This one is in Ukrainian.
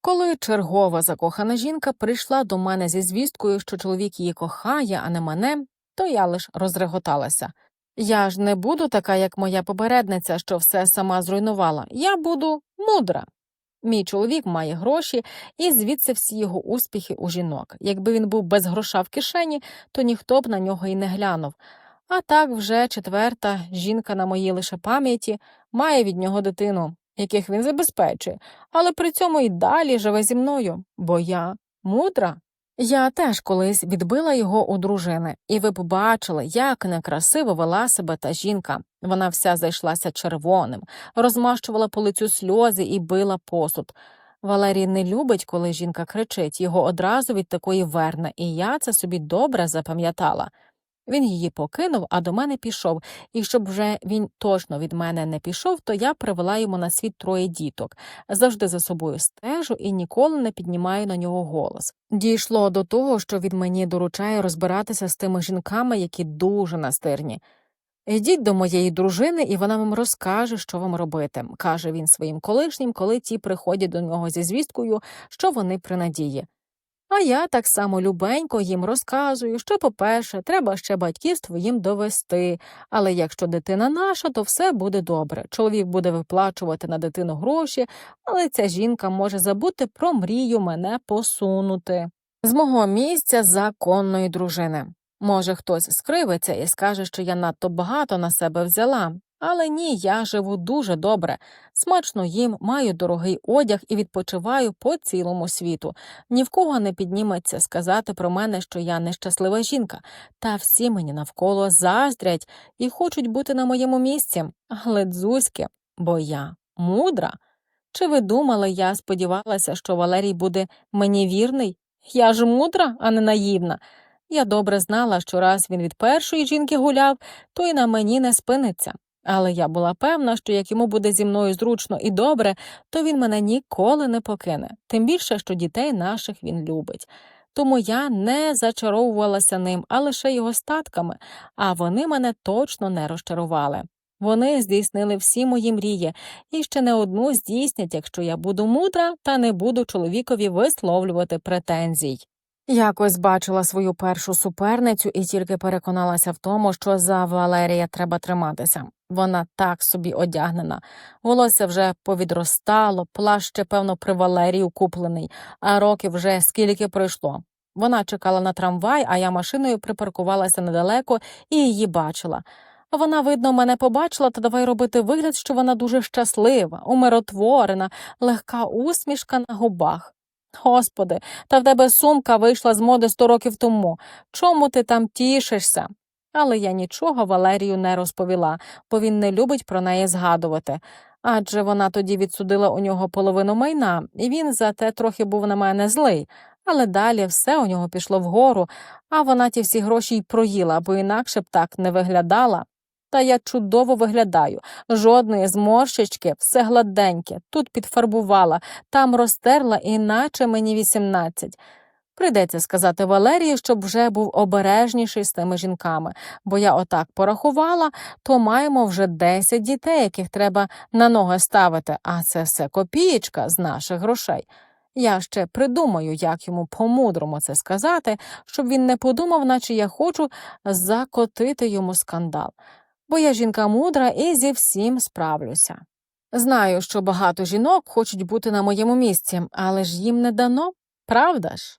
Коли чергова закохана жінка прийшла до мене зі звісткою, що чоловік її кохає, а не мене, то я лиш розреготалася. Я ж не буду така, як моя попередниця, що все сама зруйнувала. Я буду мудра. Мій чоловік має гроші, і звідси всі його успіхи у жінок. Якби він був без гроша в кишені, то ніхто б на нього і не глянув. А так вже четверта жінка на моїй лише пам'яті має від нього дитину, яких він забезпечує, але при цьому й далі живе зі мною, бо я мудра. Я теж колись відбила його у дружини, і ви побачили, як некрасиво вела себе та жінка. Вона вся зайшлася червоним, розмащувала по лицю сльози і била посуд. Валерій не любить, коли жінка кричить, його одразу від такої верне, і я це собі добре запам'ятала. Він її покинув, а до мене пішов, і щоб вже він точно від мене не пішов, то я привела йому на світ троє діток, завжди за собою стежу і ніколи не піднімаю на нього голос. Дійшло до того, що від мені доручає розбиратися з тими жінками, які дуже настирні. Йдіть до моєї дружини, і вона вам розкаже, що вам робити, каже він своїм колишнім, коли ті приходять до нього зі звісткою, що вони при надії. А я так само любенько їм розказую, що, по-перше, треба ще батьківство їм довести, але якщо дитина наша, то все буде добре. Чоловік буде виплачувати на дитину гроші, але ця жінка може забути про мрію мене посунути. З мого місця законної дружини. Може, хтось скривиться і скаже, що я надто багато на себе взяла. Але ні, я живу дуже добре, смачно їм, маю дорогий одяг і відпочиваю по цілому світу. Ні в кого не підніметься сказати про мене, що я нещаслива жінка, та всі мені навколо заздрять і хочуть бути на моєму місці. Але бо я мудра. Чи ви думали, я сподівалася, що Валерій буде мені вірний? Я ж мудра, а не наївна. Я добре знала, що раз він від першої жінки гуляв, то й на мені не спиниться. Але я була певна, що як йому буде зі мною зручно і добре, то він мене ніколи не покине, тим більше, що дітей наших він любить. Тому я не зачаровувалася ним, а лише його статками, а вони мене точно не розчарували. Вони здійснили всі мої мрії і ще не одну здійснять, якщо я буду мудра та не буду чоловікові висловлювати претензій. Якось бачила свою першу суперницю і тільки переконалася в тому, що за Валерія треба триматися. Вона так собі одягнена. Волосся вже повідростало, плащ ще, певно, при Валерію куплений, а років вже скільки пройшло. Вона чекала на трамвай, а я машиною припаркувалася недалеко і її бачила. Вона, видно, мене побачила, та давай робити вигляд, що вона дуже щаслива, умиротворена, легка усмішка на губах. Господи, та в тебе сумка вийшла з моди сто років тому. Чому ти там тішишся? Але я нічого Валерію не розповіла, бо він не любить про неї згадувати. Адже вона тоді відсудила у нього половину майна, і він за те трохи був на мене злий. Але далі все у нього пішло вгору, а вона ті всі гроші й проїла, бо інакше б так не виглядала. Та я чудово виглядаю, жодної зморщички, все гладеньке, тут підфарбувала, там розтерла, іначе мені вісімнадцять. Прийдеться сказати Валерії, щоб вже був обережніший з тими жінками, бо я отак порахувала, то маємо вже десять дітей, яких треба на ноги ставити, а це все копієчка з наших грошей. Я ще придумаю, як йому по-мудрому це сказати, щоб він не подумав, наче я хочу закотити йому скандал. Бо я жінка мудра і зі всім справлюся. Знаю, що багато жінок хочуть бути на моєму місці, але ж їм не дано, правда ж?